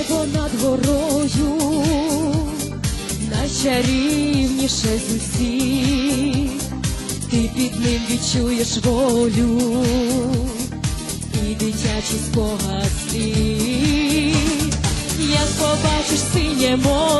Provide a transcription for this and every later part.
небо над горою, найчарівніше з усіх, ти під ним відчуєш волю і дитячі спогади, як побачиш синє море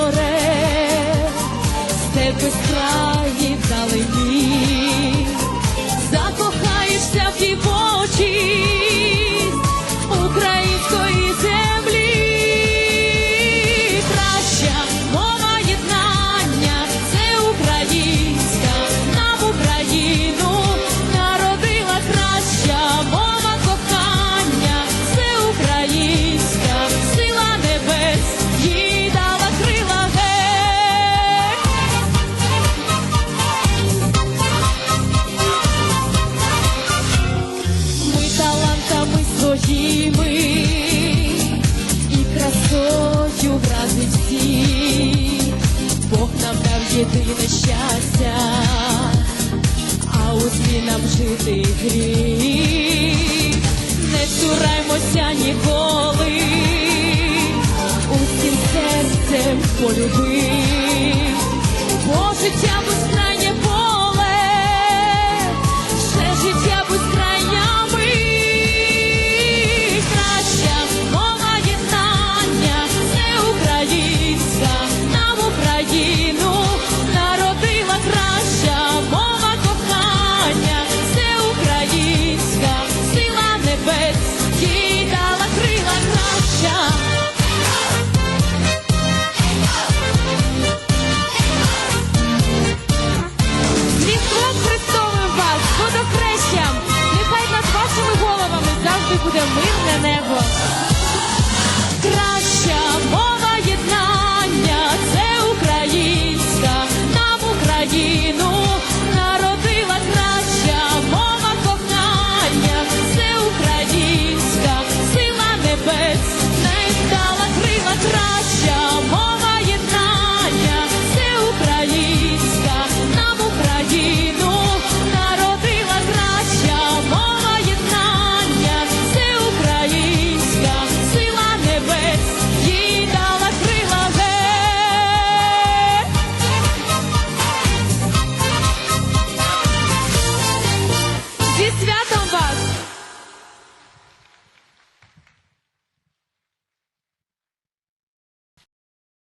єдине щастя, а у злі нам жити гріх. Не цураймося ніколи, усім серцем полюби, бо життя без завжди буде мирне небо.